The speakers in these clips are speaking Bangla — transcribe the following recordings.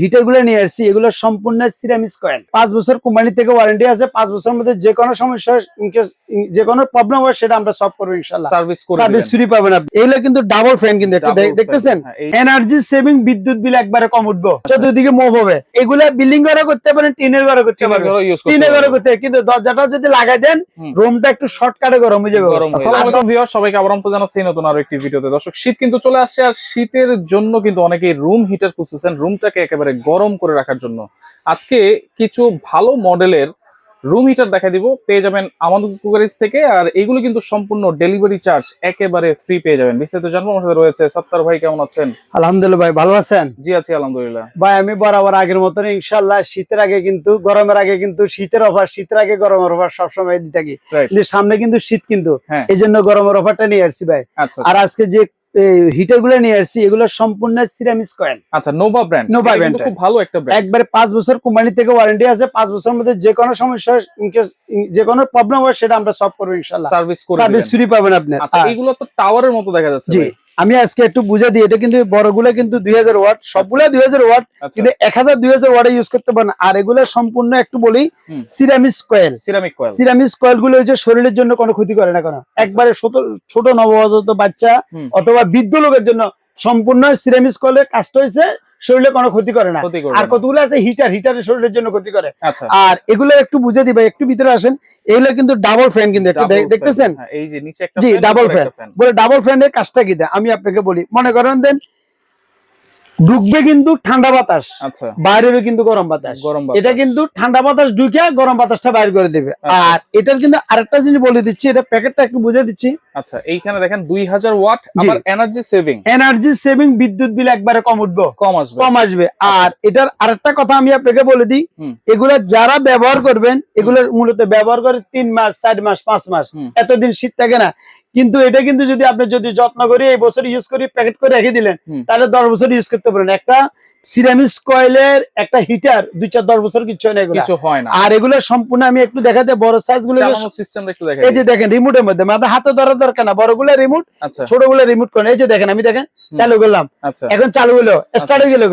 হিটারগুলো নিয়ে আসছি এগুলো সম্পূর্ণ সিরামিস কয়েল। পাঁচ বছর কোম্পানি থেকে ওয়ারেন্টি আছে পাঁচ বছরের মধ্যে যে কোনো সমস্যা যে কোনো প্রবলেম হয় সেটা আমরা সলভ করব ইনশাল্লাহ। সার্ভিস সার্ভিস ফ্রি পাবেন আপনি। এগুলো কিন্তু ডাবল ফ্যান কিন্তু দেখতেছেন? হ্যাঁ, এনার্জি সেভিং বিদ্যুৎ বিল একবারে কম উঠবো। চতুর্দিকে মুভ হবে। এগুলা বিল্ডিং ঘরে করতে পারেন টিনের ঘরে করতে পারেন টিনের ঘরে করতে কিন্তু দরজাটা যদি লাগাই দেন রুমটা একটু শর্টকাটে গরম হয়ে যাবে। গরম সবাইকে আবার আমন্ত্রণ জানাচ্ছি নতুন আরও একটি ভিডিওতে। দর্শক শীত কিন্তু চলে আসছে আর শীতের জন্য কিন্তু অনেকেই রুম হিটার খুঁজতেছেন। রুমটাকে একেবারে গরম করে রাখার জন্য। আজকে কিছু ভালো মডেলের রুম হিটার দেখা দিব। পেয়ে যাবেন আমাদের কুকারিজ থেকে। আর এগুলো কিন্তু সম্পূর্ণ ডেলিভারি চার্জ একেবারে ফ্রি পেয়ে যাবেন। বিস্তারিত জানব। আমার সাথে রয়েছে সত্তার ভাই কেমন আছেন? আলহামদুলিল্লাহ ভাই ভালো আছেন? জি আছি আলহামদুলিল্লাহ। ভাই আমি বরাবর আগের মতন ইনশাল্লাহ শীতের আগে কিন্তু গরমের আগে কিন্তু শীতের অফার শীতের আগে গরমের অফার সবসময় দিয়ে থাকি। সামনে কিন্তু শীত কিন্তু। হ্যাঁ। এই জন্য গরমের অফারটা নিয়ে আসছি ভাই। আচ্ছা। আর আজকে যে হিটারগুলো নিয়ে আসছি এগুলো সম্পূর্ণ সিরামিস কয়েল আচ্ছা নোভা ব্র্যান্ড নোভা ব্র্যান্ড খুব ভালো একটা ব্র্যান্ড একবারে পাঁচ বছর কোম্পানি থেকে ওয়ারেন্টি আছে পাঁচ বছরের মধ্যে যে কোনো সমস্যা যে কোনো প্রবলেম হয় সেটা আমরা সলভ করব ইনশাল্লাহ সার্ভিস করে সার্ভিস ফ্রি পাবেন আপনি। আচ্ছা এগুলো তো টাওয়ারের মতো দেখা যাচ্ছে ভাই। আমি আজকে একটু বুঝে দিই এটা কিন্তু বড়গুলো কিন্তু দুই হাজার ওয়াট সবগুলা দুই হাজার ওয়াট আচ্ছা। কিন্তু এক হাজার দুই হাজার ওয়াটে ইউজ করতে পারেন আর এগুলো সম্পূর্ণ একটু বলি। Ceramic coil ceramic coil ceramic কয়েলগুলো হচ্ছে শরীরের জন্য কোনো ক্ষতি করে না কোনো। একবারে ছোট ছোট নবজাত বাচ্চা অথবা বৃদ্ধ লোকের জন্য সম্পূর্ণ সিরামিস কয়েলের কাজটা হয়েছে শরীরে কোনো ক্ষতি করে না। আর কতগুলো আছে? হিটার হিটারের শরীরের জন্য ক্ষতি করে। আচ্ছা। আর এগুলো একটু বুঝে দিবা একটু ভিতরে আসেন। এগুলো কিন্তু ডাবল ফ্যান কিন্তু দেখতেছেন? হ্যাঁ, এই যে নিচে একটা জি। একটা fan। বলে ডাবল ফ্যানের কাজটা কি দেয় আমি আপনাকে বলি মনে করেন দেন ঢুকবে কিন্তু ঠান্ডা বাতাস আচ্ছা। বাইরে কিন্তু গরম বাতাস। গরম এটা কিন্তু ঠান্ডা বাতাস ঢুকে গরম বাতাসটা বাইর করে দেবে। আচ্ছা। আর এটার কিন্তু আরেকটা জিনিস বলে দিচ্ছি এটা প্যাকেটটা একটু বুঝে দিচ্ছি। আচ্ছা এইখানে দেখেন দুই হাজার ওয়াট আবার এনার্জি সেভিং এনার্জি সেভিং বিদ্যুৎ বিল একবারে কম উঠবো। কম আসবে। কম আসবে। আর এটার আরেকটা কথা আমি আপনাকে বলে দিই। এগুলা যারা ব্যবহার করবেন এগুলো মূলত ব্যবহার করে তিন মাস চার মাস পাঁচ মাস। এতদিন শীত থাকে না। কিন্তু এটা কিন্তু যদি আপনি যদি যত্ন করে এই বছর ইউজ করে প্যাকেট করে রেখে দিলেন তাহলে দশ বছর ইউজ করতে পারেন একটা সিরামিস কয়েলের একটা হিটার দুই চার দশ বছর কিছু হয় না কিছু হয় না। আর এগুলো সম্পূর্ণ আমি একটু দেখাতে বড় সাইজগুলো সিস্টেম একটু এই যে দেখেন রিমোটের মধ্যে আপনার হাতে ধরার দরকার না বড় রিমোট ছোটগুলো রিমোট করেন। এই যে দেখেন আমি দেখেন চালু করলাম। আচ্ছা। এখন চালু হলো স্টার্ট হয়ে গেল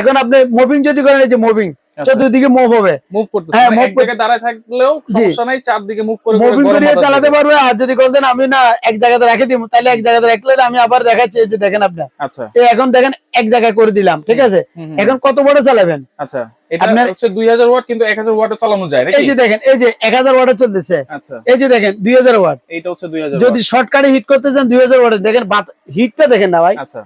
এখন আপনি মুভিং যদি করেন এই যে মুভিং চতুর্দিকে মুভ হবে। মুভ করতেছে। হ্যাঁ, মানে move দাঁড়ায় থাকলেও সমস্যা নাই চারদিকে মুভ করে করে মুভিং গরম চালাতে পারবে আর যদি আমি না এক জায়গাতে রেখে দিব তাহলে এক জায়গাতে রাখলে আমি আবার দেখাচ্ছি যে দেখেন আপনি। আচ্ছা। এখন দেখেন এক জায়গায় করে দিলাম ঠিক আছে। এখন কত বড় চালাবেন? আচ্ছা এটা হচ্ছে ওয়াট কিন্তু চালানো যায় এই যে দেখেন এই যে এক হাজার ওয়াটে চলতেছে। আচ্ছা। এই যে দেখেন দুই হাজার ওয়াট এইটা হচ্ছে যদি শর্টকাটে হিট করতে চান দুই হাজার ওয়াটে দেখেন হিটটা দেখেন না ভাই। আচ্ছা।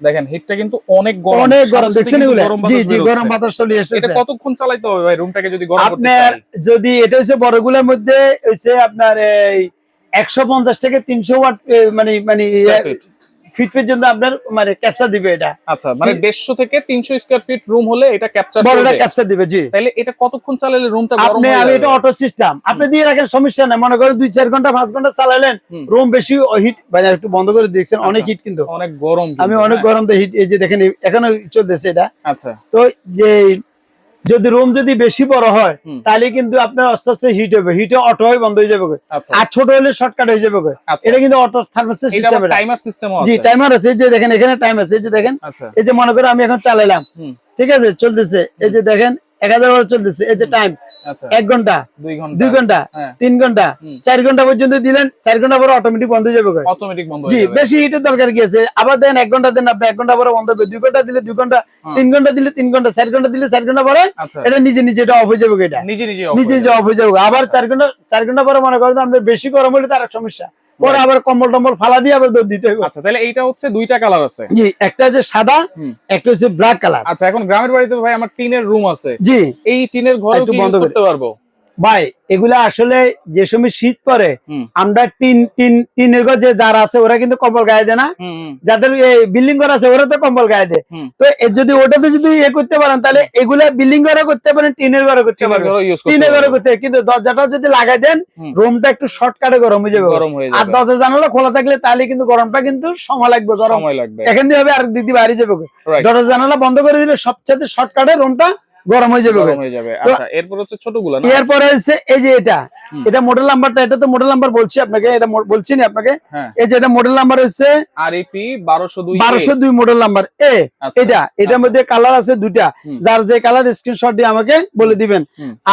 দেখেন হিটটা কিন্তু অনেক গরম। অনেক গরম দেখছেন এগুলো? জি জি গরম বাতাস চলে এটা কতক্ষণ চালাইতে হবে ভাই রুমটাকে যদি গরম করতে আপনার যদি এটা হচ্ছে বড়গুলোর মধ্যে হচ্ছে আপনার এই একশো পঞ্চাশ থেকে তিনশো ওয়াট মানে মানে। ফিট ফিট জন্য আপনার মানে ক্যাপচার দিবে এটা। আচ্ছা মানে দেড়শো থেকে তিনশো স্কোয়ার ফিট রুম হলে এটা ক্যাপচার বড়টা ক্যাপচার দিবে জি। তাহলে এটা কতক্ষণ চালালে রুমটা গরম আপনি আমি এটা অটো সিস্টেম আপনি দিয়ে রাখেন সমস্যা নাই। মনে করেন দুই চার ঘণ্টা পাঁচ ঘণ্টা চালালেন রুম বেশি হিট মানে একটু বন্ধ করে দেখছেন অনেক আচ্ছা। হিট কিন্তু। অনেক গরম আমি অনেক হ্যাঁ? গরম হিট এই যে দেখেন এখনও চলতেছে এটা। আচ্ছা। তো যে যদি রুম যদি বেশি বড় হয় তাহলে কিন্তু আপনার আস্তে আস্তে হিট হবে। হিটে অটো হয়ে বন্ধ হয়ে যাবে আচ্ছা। আর ছোট হলে শর্টকাট হয়ে যাবে আচ্ছা। এটা কিন্তু অটো থার্মোসের সিস্টেম টাইমার সিস্টেমও জি আছে। টাইমার আছে। এই যে দেখেন এখানে টাইম আছে। এই যে দেখেন আচ্ছা। এই যে মনে করে আমি এখন চালাইলাম। ঠিক আছে? চলতেছে। এই যে দেখেন এক হাজার বার চলতেছে। এই যে টাইম এক ঘণ্টা দুই ঘণ্টা। হ্যাঁ। তিন ঘণ্টা। চার ঘণ্টা পর্যন্ত দিলেন চার ঘণ্টা পরে অটোমেটিক বন্ধ হয়ে যাবে গো। অটোমেটিক বন্ধ জি বেশি হিটের দরকার কি আছে? আবার দেন এক ঘণ্টা দেন আপনি এক ঘণ্টা পরে বন্ধ হবে দুই ঘণ্টা দিলে দুই ঘণ্টা তিন ঘণ্টা দিলে তিন ঘণ্টা চার ঘণ্টা দিলে চার ঘণ্টা পরে আচ্ছা। এটা নিজে নিজে এটা অফ হয়ে যাবে এটা? নিজে নিজে নিজে নিজে অফ হয়ে যাবে আবার চার ঘণ্টা চার ঘণ্টা পরে মনে করেন আপনার বেশি গরম হলে তার এক সমস্যা। পরে আবার কম্বল টম্বল ফালা দিয়ে আবার দৌড় দিতে হবে আচ্ছা তাহলে এইটা হচ্ছে দুইটা কালার আছে। জি একটা হচ্ছে সাদা একটা হচ্ছে ব্ল্যাক কালার আচ্ছা এখন গ্রামের বাড়িতে ভাই আমার টিনের রুম আছে। জি। এই টিনের ঘর একটু বন্ধ করতে পারব? ভাই এগুলা আসলে যে সময় শীত পরে আমরা টিন টিন টিনের ঘর যে যারা আছে ওরা কিন্তু কম্বল গায়ে দেয় না। যাদের বিল্ডিং ঘর আছে ওরা তো কম্বল গায়ে দেয়। তো যদি ওটাতে যদি ইয়ে করতে পারেন তাহলে এগুলা বিল্ডিং ঘরে করতে পারেন টিনের ঘরে করতে পারেন ঘরে করতে টিনের ঘরে করতে কিন্তু দরজাটা যদি লাগাই দেন রুমটা একটু শর্টকাটে গরম হয়ে যাবে। গরম হয়ে আর দরজা জানালা খোলা থাকলে তাহলে কিন্তু গরমটা কিন্তু সময় লাগবে গরম। সময় লাগবে। এখান দিয়ে হবে আর দিদি বাইরে যাবে। দরজা জানালা বন্ধ করে দিলে সবচেয়ে শর্টকাটে রুমটা গরম হয়ে যাবে। গরম হয়ে যাবে। আচ্ছা এরপর হচ্ছে ছোটগুলো না? এরপরে হচ্ছে এই যে এটা। এটা মডেল নাম্বারটা এটা তো মডেল নাম্বার বলছি আপনাকে এটা বলছি না আপনাকে। হ্যাঁ। এই যে এটা মডেল নাম্বার হচ্ছে আরইপি 1202 বারোশো দুই মডেল নাম্বার এ এটা এটার আচ্ছা। মধ্যে কালার আছে দুইটা। যার যে কালার স্ক্রিনশট দিয়ে আমাকে বলে দিবেন।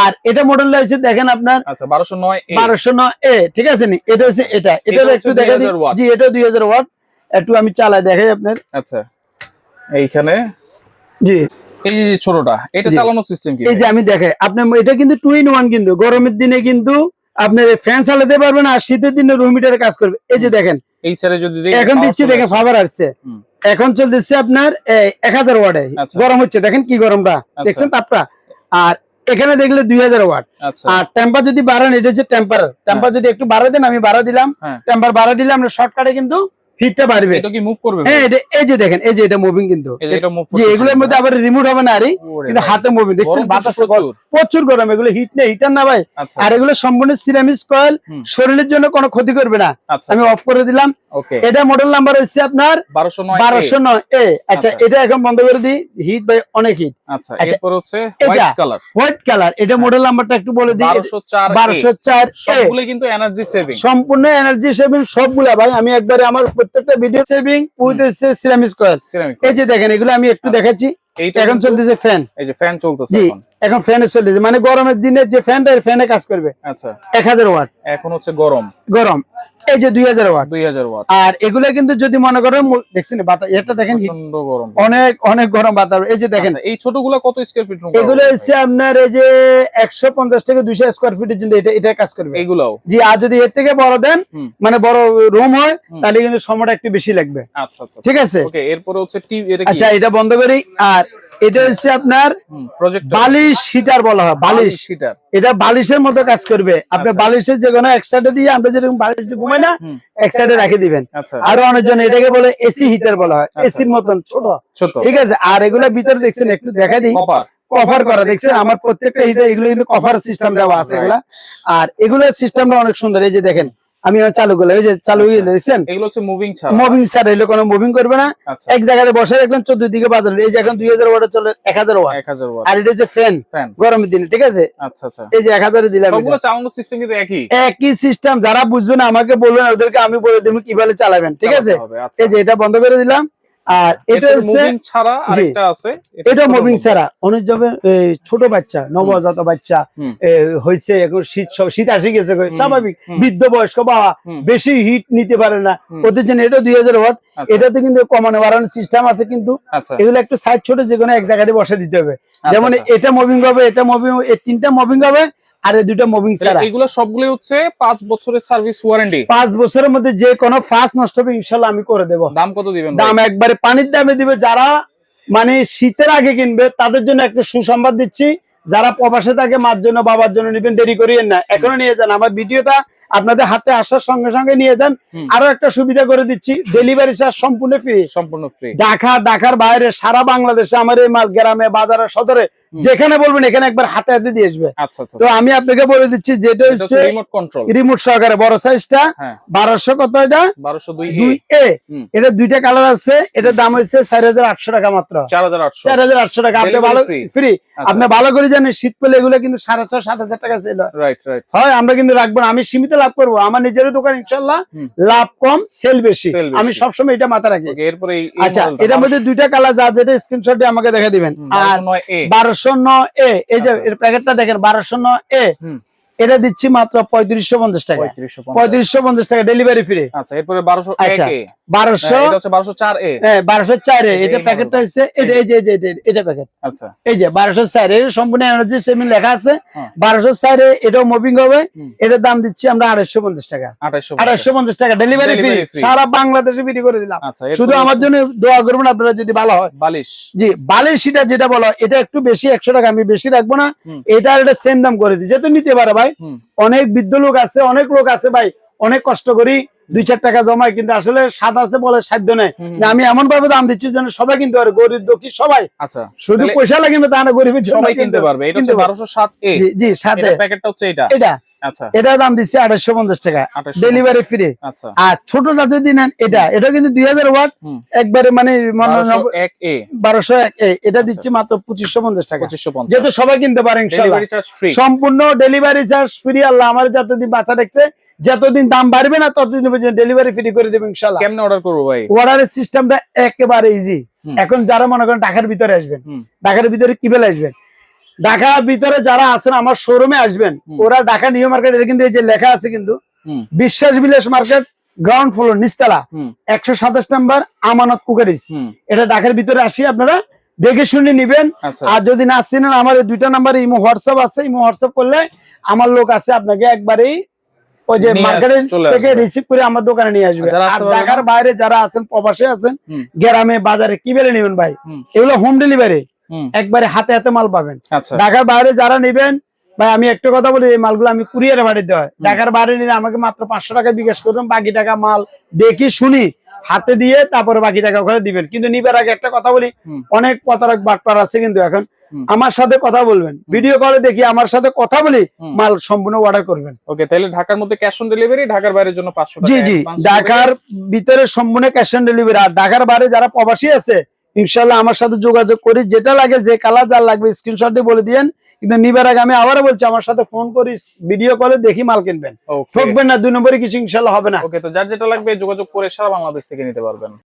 আর এটা মডেল হচ্ছে দেখেন আপনার আচ্ছা 1209 এ বারোশো ন এ ঠিক আছে নি? এটা হচ্ছে এটা। এটা একটু দেখে দিই। 2000 ওয়াট। জি এটা দুই হাজার ওয়াট। একটু আমি চালাই দেখাই আপনার। আচ্ছা এইখানে। জি। এই যে ছোটটা এটা চালানোর সিস্টেম কি এই যে আমি দেখাই আপনার এটা কিন্তু টু ইন ওয়ান কিন্তু গরমের দিনে কিন্তু আপনার ফ্যান চালাতে পারবেন আর শীতের দিনে রুম হিটারে কাজ করবে। এই যে দেখেন এই যদি এখন দিচ্ছি দেখেন আসছে। এখন চলতেছে আপনার এক হাজার ওয়াটে। আচ্ছা। গরম হচ্ছে দেখেন কি গরমটা। আচ্ছা। দেখছেন তাপটা? আর এখানে দেখলে দুই হাজার ওয়াট। আচ্ছা। আর টেম্পার যদি বাড়ান এটা হচ্ছে টেম্পার টেম্পার যদি একটু বাড়া দেন আমি বাড়া দিলাম। হ্যাঁ। টেম্পার বাড়া দিলে আমরা শর্টকাটে কিন্তু হিটটা বাড়বে। এটা কি মুভ করবে হ্যাঁ এটা এই যে দেখেন এই যে এটা মুভিং কিন্তু। এটা মুভ যে এগুলোর মধ্যে আবার রিমোট হবে না আরে কিন্তু হাতে মুভিং দেখছেন বাতাস প্রচুর। গরম এগুলো হিট নেই হিটার না ভাই। আচ্ছা। আর এগুলো সম্পূর্ণ সিরামিক্স কয়েল শরীরের জন্য কোনো ক্ষতি করবে না। আচ্ছা আমি অফ করে দিলাম। এটা মডেল নাম্বার হচ্ছে আপনার 1209 বারোশো নয় এ। আচ্ছা আচ্ছা। এটা এখন বন্ধ করে দিই। হিট ভাই অনেক হিট আচ্ছা আচ্ছা, এরপর হচ্ছে হোয়াইট কালার হোয়াইট কালার এটা মডেল নাম্বারটা একটু বলে দিই। 1204 বারোশো চার এ। সবগুলো কিন্তু এনার্জি সেভিং সম্পূর্ণ এনার্জি সেভিং সবগুলা ভাই। আমি একবারে আমার প্রত্যেকটা video saving with ceramic coil ceramic এই যে দেখেন এগুলো আমি একটু আচ্ছা। দেখাচ্ছি। এইটা এখন চলতেছে ফ্যান এই যে ফ্যান চলতেছে এখন। ফ্যানে চলতেছে। মানে গরমের দিনে যে ফ্যানটা ফ্যানে কাজ করবে। আচ্ছা। এক হাজার ওয়াট। এখন হচ্ছে গরম। গরম। এই যে দুই হাজার ওয়াট। 2000 ওয়াট। আর এগুলো কিন্তু যদি মনে করেন দেখছেন এটা দেখেন গরম। অনেক অনেক গরম বাতাস। এই যে দেখেন আচ্ছা, এই ছোটগুলো কত স্কয়ার ফিট এগুলো হচ্ছে আপনার এই যে একশো পঞ্চাশ থেকে দুইশো স্কোয়ার ফিটের জন্য এটা এটা কাজ করবে। এইগুলাও জি আর যদি এর থেকে বড় দেন মানে বড় রুম হয় তাহলে কিন্তু সময়টা একটু বেশি লাগবে। আচ্ছা আচ্ছা ঠিক আছে? ওকে এরপরে হচ্ছে টিভি আচ্ছা এটা বন্ধ করি। আর এটা হচ্ছে আপনার বালিশ হিটার বলা হয় বালিশ। হিটার এটা বালিশের মতো কাজ করবে। আপনি আচ্ছা। বালিশের যে কোনো এক সাইডে দিয়ে আমরা যেরকম বালিশ ঘুমাই না। এক সাইডে রেখে দিবেন। আচ্ছা। আরও অনেকজন এটাকে বলে এসি হিটার বলা হয়। আচ্ছা। এসির মতন ছোট। ছোট। ঠিক আছে? আর এগুলো ভিতরে দেখছেন একটু দেখা দিই। কভার করা দেখছেন? আমার প্রত্যেকটা হিটার এগুলো কিন্তু কভার সিস্টেম দেওয়া আছে এগুলা। আর এগুলোর সিস্টেমটা অনেক সুন্দর। এই যে দেখেন আমি চালু করলাম এই যে চালু হয়ে গেছে দেখছেন? এগুলো হচ্ছে মুভিং ছাড়া। মুভিং এগুলো কোনো মুভিং করবে না। আচ্ছা। এক জায়গায় বসে রাখলেন চোদ্দ দিকে বাজার এই যে এখন দুই হাজার ওয়াট চলে এক হাজার ওয়াট। আর এটা হচ্ছে ফ্যান ফ্যান গরমের দিনে ঠিক আছে? আচ্ছা আচ্ছা। এই যে এক হাজারে দিলাম চালানোর সিস্টেম কিন্তু একই। একই সিস্টেম যারা বুঝবে না আমাকে বলবেন ওদেরকে আমি বলে দেবো কীভাবে চালাবেন ঠিক আছে? আচ্ছা। এই যে এটা বন্ধ করে দিলাম। আর এটা মুভিং ছাড়া আরেকটা আছে এটা মুভিং ছাড়া। অনেক যাবে ছোট বাচ্চা নবজাত বাচ্চা হয়েছে এখন শীত শীত আসে গেছে স্বাভাবিক। বৃদ্ধ বয়স্ক বাবা বেশি হিট নিতে পারে না। ওদের জন্য এটা দুই হাজার ওয়াট। আচ্ছা, এটাতে কিন্তু কমানো বাড়ানোর সিস্টেম আছে কিন্তু আচ্ছা। এগুলো একটু সাইজ ছোট যে কোনো এক জায়গায় বসে দিতে হবে। আচ্ছা, যেমন। এটা মুভিং হবে এটা মুভিং এই তিনটা মুভিং হবে আর এই দুটা মুভিং ছাড়া। এগুলো সবগুলো হচ্ছে পাঁচ বছরের সার্ভিস ওয়ারেন্টি পাঁচ বছরের মধ্যে যে কোনো ফাঁস নষ্ট হবে ইনশাল্লাহ আমি করে দেবো। দাম কত দিবেন দাম একবারে পানির দামে দিবে। যারা মানে শীতের আগে কিনবে তাদের জন্য একটা সুসংবাদ দিচ্ছি। যারা প্রবাসে থাকে মার জন্য বাবার জন্য নিবেন দেরি করিয়েন না। এখনও নিয়ে যান। আমার ভিডিওটা আপনাদের হাতে আসার সঙ্গে সঙ্গে নিয়ে যান। আরও একটা সুবিধা করে দিচ্ছি। ডেলিভারি চার্জ সম্পূর্ণ ফ্রি সম্পূর্ণ ফ্রি ঢাকা ঢাকার বাইরে সারা বাংলাদেশে আমার এই মাল গ্রামে বাজারে সদরে। যেখানে বলবেন এখানে একবার হাতে হাতে দিয়ে আসবে। আচ্ছা আচ্ছা তো আমি আপনাকে বলে দিচ্ছি যেটা হচ্ছে রিমোট সহকারে বড় সাইজটা হ্যাঁ। বারোশো কত এটা? বারোশো দুই এ এটা দুইটা কালার আছে এটার দাম হচ্ছে চার হাজার আটশো টাকা মাত্র। চার হাজার আটশো। চার হাজার আটশো টাকা। আপনি ভালো ফ্রি আচ্ছা। আপনি ভালো করে জানেন শীত পেলে এগুলো কিন্তু সাড়ে ছয় সাত হাজার টাকা ছিল হয়। আমরা কিন্তু রাখব আমি সীমিত লাভ করব। আমার নিজের দোকান ইনশাল্লাহ লাভ কম সেল বেশি। আমি সবসময় এটা মাথা রাখি। আচ্ছা এটার মধ্যে দুইটা কালার যা যেটা স্ক্রিনশট দিয়ে আমাকে দেখে দিবেন। আর 1209 A বারোশো ন এ এই যে আচ্ছা। এর প্যাকেটটা দেখেন বারোশো ন এ। এটা দিচ্ছি মাত্র পঁয়ত্রিশশো পঞ্চাশ টাকা। 3550 পঁয়ত্রিশশো পঞ্চাশ টাকা ডেলিভারি ফ্রি আচ্ছা এরপরে বারোশো আচ্ছা। বারোশো হ্যাঁ, এটা বারোশো চার এ। হ্যাঁ বারোশো চারে এটা প্যাকেটটা হচ্ছে এটা এই যে এটা- প্যাকেট আচ্ছা। এই যে বারোশো চার এর সম্পূর্ণ এনার্জি সেমিং লেখা আছে। হ্যাঁ। বারোশো চারে এটাও মুভিং হবে। এটার দাম দিচ্ছি আমরা আড়াইশো পঞ্চাশ টাকা। আড়াইশো পঞ্চাশ। টাকা। ডেলিভারি ফ্রি সারা বাংলাদেশে বিক্রি করে দিলাম। আচ্ছা শুধু আমার জন্য দোয়া করবেন আপনারা যদি ভালো হয়। বালিশ। জি বালের সিটা যেটা বলো এটা একটু বেশি একশো টাকা আমি বেশি রাখব না। এটা এটা সেম দাম করে দিই। যেহেতু নিতে পারে ভাই। অনেক বৃদ্ধ লোক আছে অনেক লোক আছে ভাই। অনেক কষ্ট করি দুই চার টাকা জমায় কিন্তু আসলে স্বাদ আছে বলে সাধ্য নেই। আমি এমন ভাবে দাম দিচ্ছি যেন সবাই কিনতে পারে গরিব দুঃখী সবাই আচ্ছা। শুধু পয়সা লাগবে তা না গরিবের জন্য সবাই কিনতে পারবে। এটা হচ্ছে কিনতে পারবে। বারোশো সাত এ জি জি সাথে প্যাকেটটা হচ্ছে এটা। এটা। আচ্ছা। এটার দাম দিচ্ছি আঠাশশো পঞ্চাশ টাকা। ডেলিভারি ফ্রি আচ্ছা। আর ছোটটা যদি নেন এটা এটা কিন্তু দুই হাজার ওয়াট। একবারে মানে বারোশো এক এ। এটা দিচ্ছি মাত্র পঁচিশশো পঞ্চাশ টাকা। যেহেতু সবাই কিনতে পারে ইনশাল্লাহ। ডেলিভারি চার্জ ফ্রি সম্পূর্ণ ডেলিভারি চার্জ ফ্রি আল্লাহ আমার যতদিন বাচ্চা দেখছে যতদিন দাম বাড়বে না ততদিন পর্যন্ত ডেলিভারি ফ্রি করে দেবে ইনশাল্লাহ। কেমনে অর্ডার করব ভাই? অর্ডারের সিস্টেমটা একেবারে ইজি এখন যারা মনে করেন ঢাকার ভিতরে আসবেন। ঢাকার ভিতরে কি বেলা আসবেন ঢাকার ভিতরে যারা আছেন আমার শোরুমে আসবেন ওরা ঢাকা নিউ মার্কেট এটা কিন্তু এই যে লেখা আছে কিন্তু বিশ্বাস বিলাস মার্কেট গ্রাউন্ড ফ্লোর নিস্তালা একশো সাতাশ নাম্বার আমানত কুকারিস এটা ঢাকার ভিতরে আসি আপনারা দেখে শুনে নিবেন। আচ্ছা। আর যদি না চিনেন আমার দুইটা নাম্বার ইমো হোয়াটসঅ্যাপ আছে ইমো হোয়াটসঅ্যাপ করলে আমার লোক আছে আপনাকে একবারেই ওই যে মার্কেটে থেকে রিসিভ করে আমার দোকানে নিয়ে আসবে। আর আসতে ঢাকার বাইরে যারা আছেন প্রবাসে আছেন গ্রামে বাজারে কি বেলে নেবেন ভাই? এগুলো হোম ডেলিভারি একবারে হাতে হাতে মাল পাবেন। আচ্ছা। ঢাকার বাইরে যারা নেবেন ভাই আমি একটা কথা বলি এই মালগুলো আমি কুরিয়ারে বাড়িতে হয়। ঢাকার বাইরে নিলে আমাকে মাত্র পাঁচশো টাকা বিকাশ করবেন বাকি টাকা মাল দেখি শুনি হাতে দিয়ে তারপরে বাকি টাকা ওখানে দিবেন। কিন্তু নিবার আগে একটা কথা বলি অনেক প্রতারক বাটপার আছে কিন্তু এখন। আমার সাথে কথা বলবেন ভিডিও কলে দেখি আমার সাথে কথা বলি মাল সম্পূর্ণ অর্ডার করবেন। ওকে তাহলে ঢাকার মধ্যে ক্যাশ অন ডেলিভারি ঢাকার বাইরের জন্য পাঁচশো টাকা জি জি ঢাকার ভিতরে সম্পূর্ণ ক্যাশ অন ডেলিভারি আর ঢাকার বাইরে যারা প্রবাসী আছে ইনশাল্লাহ আমার সাথে যোগাযোগ করি যেটা লাগে যে কালার যার লাগবে স্ক্রিনশট বলে দিয়েন। কিন্তু নিবার আগে আমি আবারও বলছি আমার সাথে ফোন করিস ভিডিও কলে দেখি মাল কিনবেন। ঠকবেন না দুই নম্বরে কিছু ইনশাল্লাহ হবে না। ওকে তো যার যেটা লাগবে যোগাযোগ করে সারা বাংলাদেশ থেকে নিতে পারবেন।